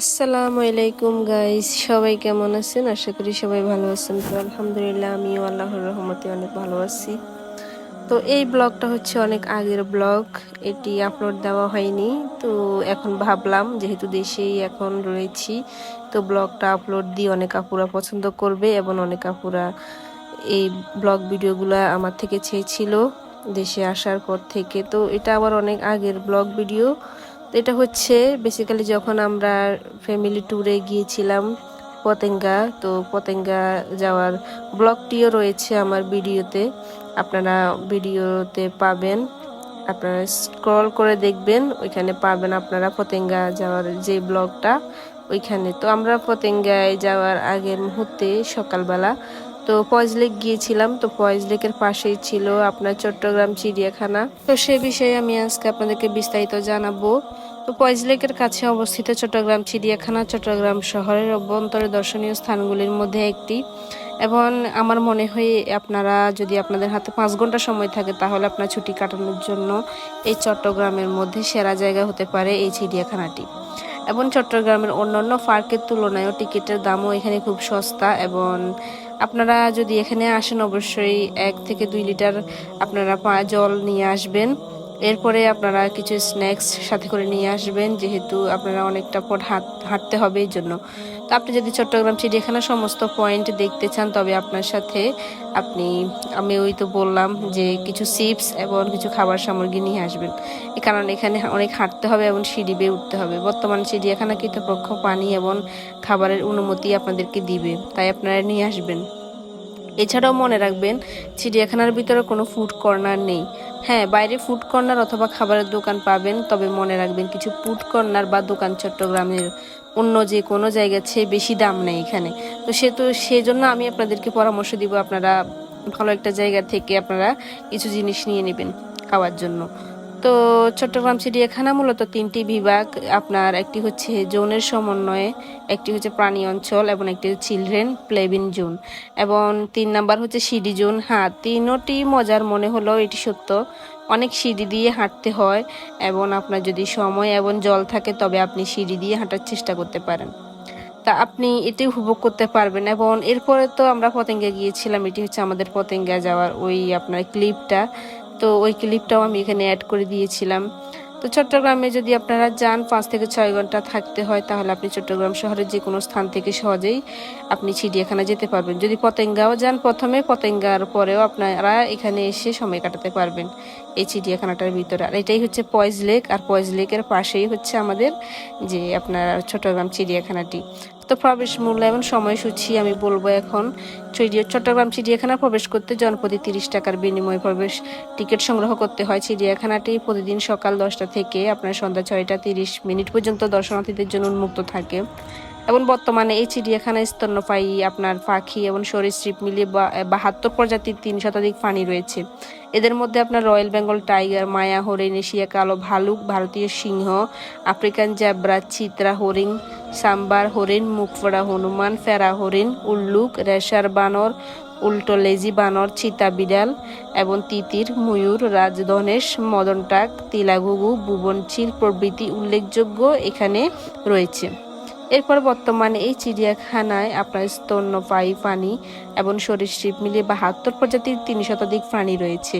আসসালামু আলাইকুম গাইস সবাই কেমন আছেন? আশা করি সবাই ভালো আছেন। তো আলহামদুলিল্লাহ, আমিও আল্লাহর রহমতে অনেক ভালো আছি। তো এই ব্লগটা হচ্ছে অনেক আগের ব্লগ। এটি আপলোড দেওয়া হয়নি। তো এখন ভাবলাম, যেহেতু দেশেই এখন রয়েছি, তো ব্লগটা আপলোড দিয়ে অনেক আপুরা পছন্দ করবে এবং অনেক আপুরা এই ব্লগ ভিডিওগুলো আমার থেকে চেয়েছিল দেশে আসার পর থেকে। তো এটা আবার অনেক আগের ব্লগ ভিডিও। তো এটা হচ্ছে বেসিক্যালি যখন আমরা ফ্যামিলি ট্যুরে গিয়েছিলাম পতেঙ্গা, তো পতেঙ্গা যাওয়ার ব্লগটিও রয়েছে আমার ভিডিওতে। আপনারা ভিডিওতে পাবেন, আপনারা স্ক্রল করে দেখবেন, ওইখানে পাবেন আপনারা পতেঙ্গা যাওয়ার যে ব্লগটা। ওইখানে তো আমরা পতেঙ্গায় যাওয়ার আগের মুহূর্তে সকালবেলা তো ফয়েজ লেক গিয়েছিলাম, তো ফয়েজ লেকের পাশেই ছিল আপনার চট্টগ্রাম চিড়িয়াখানা। তো সে বিষয়ে আমি আজকে আপনাদেরকে বিস্তারিত জানাব। তো ফয়েজ লেকের কাছে অবস্থিত চট্টগ্রাম চিড়িয়াখানা, চট্টগ্রাম শহরের অভ্যন্তরে দর্শনীয় স্থানগুলির মধ্যে একটি। এবং আমার মনে হয় আপনারা যদি আপনাদের হাতে পাঁচ ঘণ্টা সময় থাকে, তাহলে আপনার ছুটি কাটানোর জন্য এই চট্টগ্রামের মধ্যে সেরা জায়গা হতে পারে এই চিড়িয়াখানাটি। এবং চট্টগ্রামের অন্যান্য পার্কের তুলনায়ও টিকিটের দামও এখানে খুব সস্তা এবং আপনারা যদি এখানে আসেন অবশ্যই এক থেকে দুই লিটার আপনারা জল নিয়ে আসবেন। এরপরে আপনারা কিছু স্ন্যাক্স সাথে করে নিয়ে আসবেন, যেহেতু আপনারা অনেকটা পর হাঁট, হাঁটতে হবে এই জন্য। তো আপনি যদি চট্টগ্রাম চিড়িয়াখানার সমস্ত পয়েন্ট দেখতে চান, তবে আপনার সাথে আপনি, আমি ওই তো বললাম যে কিছু চিপস এবং কিছু খাবার সামগ্রী নিয়ে আসবেন। এ কারণ এখানে অনেক হাঁটতে হবে এবং সিঁড়ি বেয়ে উঠতে হবে। বর্তমান চিড়িয়াখানা কর্তৃপক্ষ পানি এবং খাবারের অনুমতি আপনাদেরকে দিবে, তাই আপনারা নিয়ে আসবেন। এছাড়াও মনে রাখবেন, চিড়িয়াখানার ভিতরে কোনো ফুড কর্নার নেই। হ্যাঁ বাইরে ফুড কর্নার অথবা খাবারের দোকান পাবেন, তবে মনে রাখবেন কিছু ফুড কর্নার বা দোকান চট্টগ্রামের অন্য যে কোনো জায়গার চেয়ে বেশি দাম নেই এখানে। তো সে তো সেজন্য আমি আপনাদেরকে পরামর্শ দিব, আপনারা ভালো একটা জায়গা থেকে আপনারা কিছু জিনিস নিয়ে নেবেন খাওয়ার জন্য। তো চট্টগ্রাম চিড়িয়াখানা মূলত তিনটি বিভাগ। আপনার একটি হচ্ছে জোনের সমন্বয়ে, একটি হচ্ছে প্রাণী অঞ্চল এবং একটি হচ্ছে চিলড্রেন প্লেবিন জোন। এবং তিন নাম্বার হচ্ছে সিডি জোন। হ্যাঁ তিনোটি মজার মনে হলো এটি সত্য। অনেক সিঁড়ি দিয়ে হাঁটতে হয় এবং আপনার যদি সময় এবং জল থাকে তবে আপনি সিঁড়ি দিয়ে হাঁটার চেষ্টা করতে পারেন। তা আপনি এটি উপভোগ করতে পারবেন এবং এরপরে তো আমরা পতেঙ্গা গিয়েছিলাম, এটি হচ্ছে আমাদের পতেঙ্গা যাওয়ার ওই আপনার ক্লিপটা। তো ওই ক্লিপটাও আমি এখানে অ্যাড করে দিয়েছিলাম। তো চট্টগ্রামে যদি আপনারা যান, পাঁচ থেকে ছয় ঘণ্টা থাকতে হয়, তাহলে আপনি চট্টগ্রাম শহরের যে কোনো স্থান থেকে সহজেই আপনি চিড়িয়াখানা যেতে পারবেন। যদি পতেঙ্গাও যান প্রথমে, পতেঙ্গার পরেও আপনারা এখানে এসে সময় কাটাতে পারবেন এই চিড়িয়াখানাটার ভিতরে। আর এটাই হচ্ছে পয়েজ লেক, আর পয়েজ লেকের পাশেই হচ্ছে আমাদের যে আপনার চট্টগ্রাম চিড়িয়াখানাটি। তো প্রবেশ মূল্য এবং সময়সূচি আমি বলব এখন। চট্টগ্রাম চিড়িয়াখানা প্রবেশ করতে জনপ্রতি তিরিশ টাকার বিনিময়ে প্রবেশ টিকিট সংগ্রহ করতে হয় চিড়িয়াখানাটি। প্রতিদিন সকাল দশটা থেকে আপনার সন্ধ্যা ছয়টা তিরিশ মিনিট পর্যন্ত দর্শনার্থীদের জন্য উন্মুক্ত থাকে। এবং বর্তমানে এই চিড়িয়াখানায় স্তন্যপায়ী আপনার পাখি এবং সরীসৃপ মিলিয়ে বাহাত্তর প্রজাতির তিন শতাধিক প্রাণী রয়েছে। এদের মধ্যে আপনার রয়্যাল বেঙ্গল টাইগার, মায়া হরিণ, এশিয়া কালো ভালুক, ভারতীয় সিংহ, আফ্রিকান জ্যাব্রা, চিত্রা হরিণ, সাম্বার হরিণ, মুখফড়া হনুমান, ফেরা হরিণ, উল্লুক, রেশার বানর, উল্টো লেজি বানর, চিতা বিড়াল এবং তিতির, ময়ূর, রাজধনেশ, মদনটাক, তিলাঘুঘু ভুবনচিল প্রভৃতি উল্লেখযোগ্য এখানে রয়েছে। এরপর বর্তমানে এই চিড়িয়াখানায় আপনার স্তন্যপায়ী প্রাণী এবং সরীসৃপ মিলিয়ে বাহাত্তর প্রজাতির তিন শতাধিক প্রাণী রয়েছে।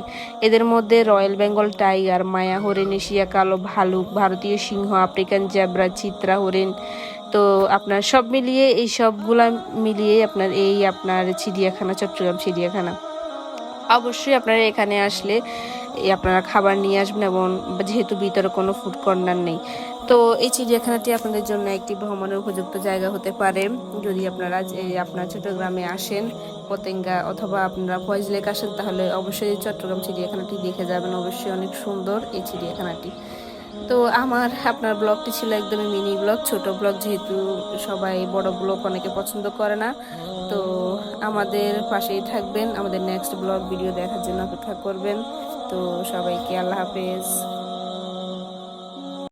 এদের মধ্যে রয়্যাল বেঙ্গল টাইগার, মায়া হরিণ, এশিয়া কালো, ভালুক, ভারতীয় সিংহ, আফ্রিকান জ্যাবরা, চিত্রা হরিণ। তো আপনার সব মিলিয়ে, এই সবগুলা মিলিয়ে আপনার এই আপনার চিড়িয়াখানা, চট্টগ্রাম চিড়িয়াখানা। অবশ্যই আপনারা এখানে আসলে আপনারা খাবার নিয়ে আসবেন এবং যেহেতু ভিতরে কোনো ফুড কর্নার নেই। তো এই চিড়িয়াখানাটি আপনাদের জন্য একটি ভ্রমণের উপযুক্ত জায়গা হতে পারে। যদি আপনারা আপনার চট্টগ্রামে আসেন, পতেঙ্গা অথবা আপনারা ফয়েজ লেক আসেন, তাহলে অবশ্যই চট্টগ্রাম চিড়িয়াখানাটি দেখে যাবেন। অবশ্যই অনেক সুন্দর এই চিড়িয়াখানাটি। তো আমার, আপনার ব্লগটি ছিল একদমই মিনি ব্লগ ছোট ব্লগ যেহেতু সবাই বড় ব্লগ অনেকে পছন্দ করে না। তো আমাদের পাশেই থাকবেন। আমাদের নেক্সট ব্লগ ভিডিও দেখার জন্য অপেক্ষা করবেন। তো সবাইকে আল্লাহ হাফেজ।